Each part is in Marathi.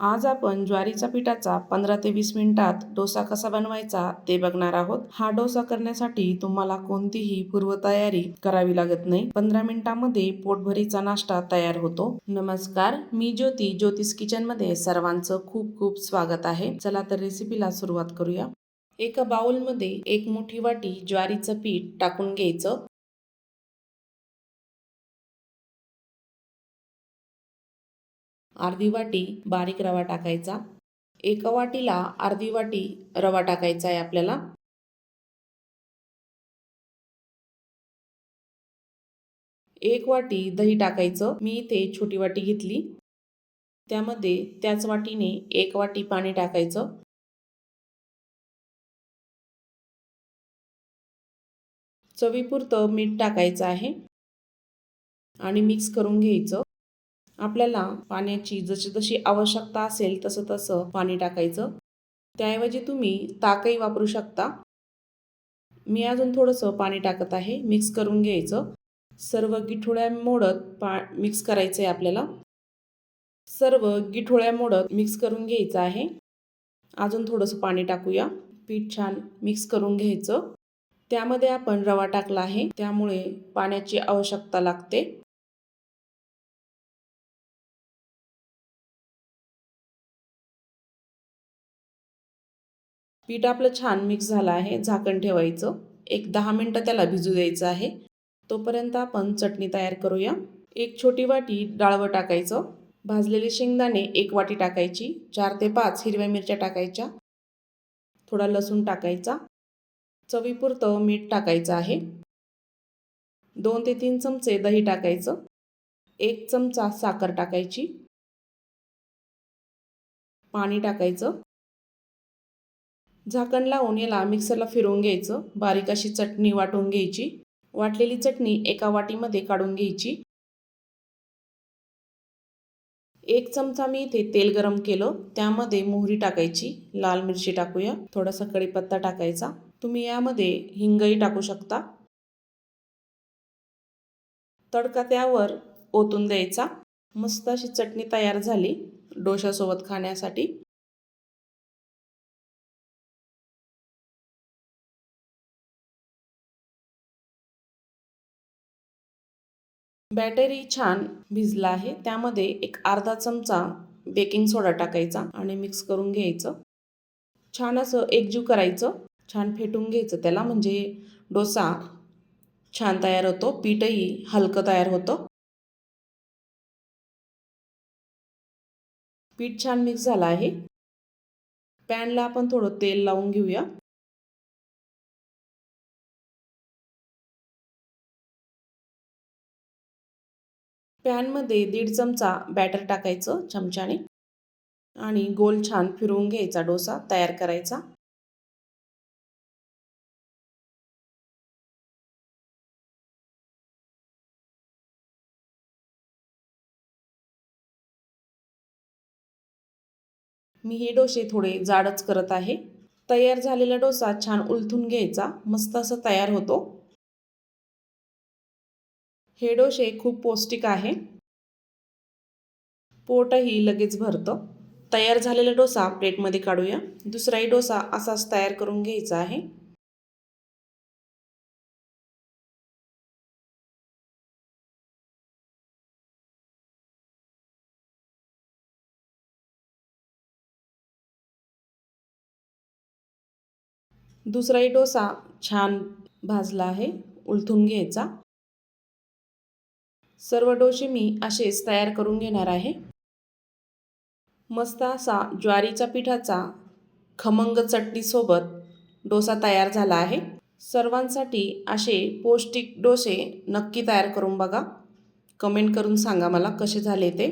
आज आपण ज्वारीचा पिठाचा पंधरा ते वीस मिनिटात डोसा कसा बनवायचा ते बघणार आहोत. हा डोसा करण्यासाठी तुम्हाला कोणतीही पूर्वतयारी करावी लागत नाही. पंधरा मिनिटांमध्ये पोटभरीचा नाश्ता तयार होतो. नमस्कार मी ज्योती. ज्योतिष किचनमध्ये सर्वांचं खूप खूप स्वागत आहे. चला तर रेसिपीला सुरुवात करूया. एका बाउलमध्ये एक मोठी वाटी ज्वारीचं पीठ टाकून घ्यायचं. अर्धी वाटी बारीक रवा टाकायचा. एका वाटीला अर्धी वाटी रवा टाकायचा आहे आपल्याला. एक वाटी दही टाकायचं. मी इथे छोटी वाटी घेतली. त्यामध्ये त्याच वाटीने एक वाटी पाणी टाकायचं. चवीपुरतं मीठ टाकायचं आहे. आणि मिक्स करून घ्यायचं. आपल्याला पाण्याची जशी जशी आवश्यकता असेल तसं तसं पाणी टाकायचं. त्याऐवजी तुम्ही ताकही वापरू शकता. मी अजून थोडंसं पाणी टाकत आहे मिक्स करून घ्यायचं. सर्व गिठोळ्या मोडत पा मिक्स करायचं आहे आपल्याला. सर्व गिठोळ्या मोडत मिक्स करून घ्यायचं आहे. अजून थोडंसं पाणी टाकूया. पीठ छान मिक्स करून घ्यायचं. त्यामध्ये आपण रवा टाकला आहे. त्यामुळे पाण्याची आवश्यकता लागते. पीठ आपलं छान मिक्स झालं आहे झाकण ठेवायचं. एक दहा मिनटं त्याला भिजू द्यायचं आहे. तोपर्यंत आपण चटणी तयार करूया. एक छोटी वाटी डाळवं टाकायचं. भाजलेले शेंगदाणे एक वाटी टाकायची. चार ते पाच हिरव्या मिरच्या टाकायच्या. थोडा लसूण टाकायचा. चवीपुरतं मीठ टाकायचं आहे. दोन ते तीन चमचे दही टाकायचं. एक चमचा साखर टाकायची. पाणी टाकायचं. झाकण लावून याला मिक्सरला फिरवून घ्यायचं. बारीक अशी चटणी वाटून घ्यायची. वाटलेली चटणी एका वाटीमध्ये काढून घ्यायची. एक चमचा मी इथे तेल गरम केलं. त्यामध्ये मोहरी टाकायची. लाल मिरची टाकूया. थोडासा कढीपत्ता टाकायचा. तुम्ही यामध्ये हिंगही टाकू शकता. तडका त्यावर ओतून द्यायचा. मस्त अशी चटणी तयार झाली. डोशासोबत खाण्यासाठी. बॅटरी छान भिजला आहे त्यामध्ये एक अर्धा चमचा बेकिंग सोडा टाकायचा आणि मिक्स करून घ्यायचं. छान असं एकजीव करायचं छान फेटून घ्यायचं त्याला म्हणजे डोसा छान तयार होतो पीठही हलकं तयार होतं. पीठ छान मिक्स झालं आहे. पॅनला आपण थोडं तेल लावून घेऊया. पॅनमध्ये दीड चमचा बॅटर टाकायचं चमच्याने आणि गोल छान फिरवून घ्यायचा डोसा तयार करायचा. मी हे डोसे थोडे जाडच करत आहे. तयार झालेला डोसा छान उलथून घ्यायचा मस्त असं तयार होतो. हे डोसे खूप पौष्टिक आहे. पोटही लगेच भरतं. तयार झालेला डोसा प्लेटमध्ये काढूया. दुसराही डोसा असाच तयार करून घ्यायचा आहे. दुसराही डोसा छान भाजला आहे. उलथून घ्यायचा. सर्व डोसे मी असेच तयार करून घेणार आहे. मस्त असा ज्वारीच्या पिठाचा खमंग चटणीसोबत डोसा तयार झाला आहे. सर्वांसाठी असे पौष्टिक डोसे नक्की तयार करून बघा. कमेंट करून सांगा मला कसे झाले ते.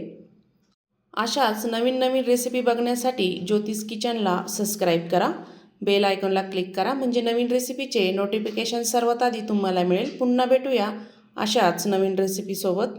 अशाच नवीन नवीन रेसिपी बघण्यासाठी ज्योतिष किचनला सबस्क्राईब करा. बेल आयकॉनला क्लिक करा. म्हणजे नवीन रेसिपीचे नोटिफिकेशन सर्वात आधी तुम्हाला मिळेल. पुन्हा भेटूया. अशाच नवीन रेसिपीसोबत